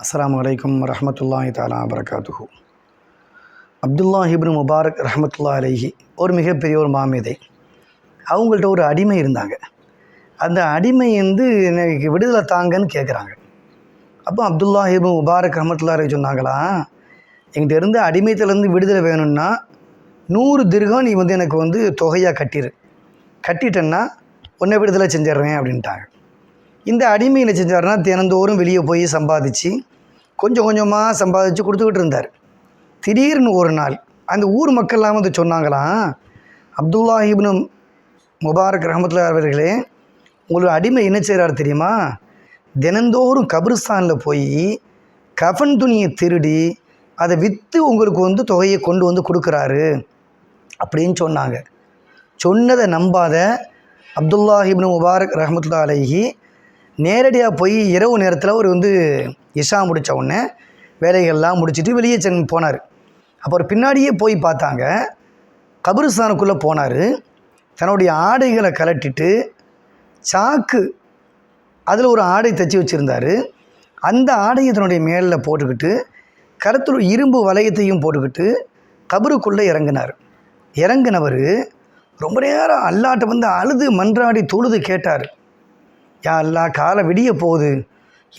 அஸ்லாம் வலைக்கம் ரஹமத்துல்லாஹி தாலா வரகாத்துஹு அப்துல்லா ஹிப்னு முபாரக் ரஹமத்துல்லா அலைஹி ஒரு மிகப்பெரிய ஒரு மாமேதை. அவங்கள்ட்ட ஒரு அடிமை இருந்தாங்க. அந்த அடிமை வந்து எனக்கு விடுதலை தாங்கன்னு கேட்குறாங்க அப்போ அப்துல்லா ஹிப்னு முபாரக் ரஹமத்துல்லா அலைஹி சொன்னாங்களா எங்கிட்ட இருந்து அடிமைத்திலேருந்து விடுதலை வேணும்னா நூறு திருகம் நீ வந்து எனக்கு வந்து தொகையாக கட்டிடு கட்டிட்டேன்னா உன்னை விடுதலை செஞ்சிடுறேன் அப்படின்ட்டாங்க. இந்த அடிமை என்ன செஞ்சார்னா தினந்தோறும் வெளியே போய் சம்பாதிச்சு கொஞ்சம் கொஞ்சமாக சம்பாதிச்சு கொடுத்துக்கிட்டு இருந்தார். திடீர்னு ஒரு நாள் அந்த ஊர் மக்கள்லாம் வந்து சொன்னாங்களாம் அப்துல்லா இப்னு முபாரக் ரஹமத்துல்லா அவர்களே உங்களுக்கு அடிமை என்ன செய்கிறார் தெரியுமா? தினந்தோறும் கபிரிஸ்தானில் போய் கஃன் துணியை திருடி அதை விற்று உங்களுக்கு வந்து தொகையை கொண்டு வந்து கொடுக்குறாரு. அப்படின்னு சொன்னாங்க. சொன்னதை நம்பாத அப்துல்லா இப்னு முபாரக் ரஹமத்துல்லா அலைஹி நேரடியாக போய் இரவு நேரத்தில் அவர் வந்து இஷா முடித்த உடனே வேலைகள்லாம் முடிச்சுட்டு வெளியே சென் போனார். அப்புறம் பின்னாடியே போய் பார்த்தாங்க. கபிரிஸ்தானுக்குள்ளே போனார். தன்னுடைய ஆடைகளை கலட்டிட்டு சாக்கு அதில் ஒரு ஆடை தைச்சி வச்சுருந்தார். அந்த ஆடையை தன்னுடைய மேலில் போட்டுக்கிட்டு கருத்தில் இரும்பு வளையத்தையும் போட்டுக்கிட்டு கபருக்குள்ளே இறங்கினார். இறங்கினவர் ரொம்ப நேரம் அல்லாட்ட வந்து அழுது மன்றாடி தொழுது கேட்டார். யா அல்லா காலை விடிய போகுது.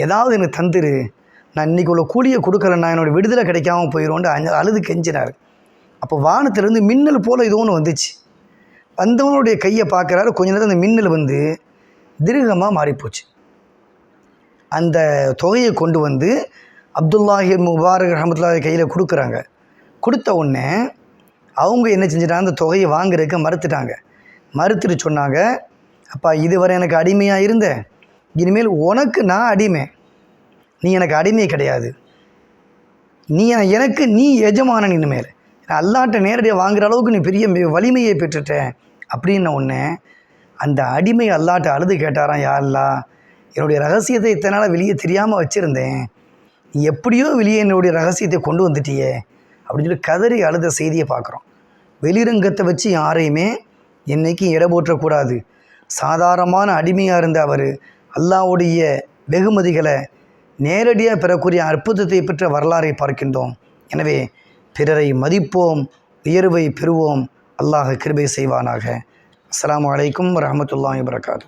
ஏதாவது எனக்கு தந்துரு. நான் இன்றைக்கி உள்ள கூலியை கொடுக்கலன்னா என்னோடய விடுதலை கிடைக்காம போயிடும்னு அஞ்ச அழுது கெஞ்சினார். அப்போ வானத்திலேருந்து மின்னல் போல் ஏதோ ஒன்று வந்துச்சு. வந்தவனுடைய கையை பார்க்குறாரு. கொஞ்ச நேரம் அந்த மின்னல் வந்து திருகமாக மாறிப்போச்சு. அந்த தொகையை கொண்டு வந்து அப்துல்லாஹி முபாரக் ரஹமத்துல்லாஹி கையில் கொடுக்குறாங்க. கொடுத்த உடனே அவங்க என்ன செஞ்சிட்டாங்க? அந்த தொகையை வாங்குறதுக்கு மறுத்துட்டாங்க. மறுத்துட்டு சொன்னாங்க அப்பா இதுவரை எனக்கு அடிமையாக இருந்த? இனிமேல் உனக்கு நான் அடிமை. நீ எனக்கு அடிமை கிடையாது. நீ எனக்கு நீ எஜமானன் இனிமேல். அல்லாட்ட நேரடியாக வாங்குற அளவுக்கு நீ பெரிய வலிமையை பெற்றுட்ட. அப்படின்ன உடனே அந்த அடிமை அல்லாட்ட அழுது கேட்டாராம் யாரெல்லாம் என்னுடைய ரகசியத்தை இத்தனை நாளாக வெளியே தெரியாமல் வச்சுருந்தேன். நீ எப்படியோ வெளியே என்னுடைய ரகசியத்தை கொண்டு வந்துட்டியே. அப்படின்னு சொல்லி கதறி அழுத செய்தியை பார்க்குறோம். வெளிரங்கத்தை வச்சு யாரையுமே என்னைக்கும் இட போற்றக்கூடாது. சாதாரணமான அடிமையாக இருந்த அவர் அல்லாவுடைய வெகுமதிகளை நேரடியாக பெறக்கூடிய அற்புதத்தை பெற்ற வரலாறை பார்க்கின்றோம். எனவே பிறரை மதிப்போம் உயர்வை பெறுவோம். அல்லாஹ் கிருபை செய்வானாக. அஸ்லாம் அலைக்கும் வரஹ்மத்துல்லாஹி வரகாத்து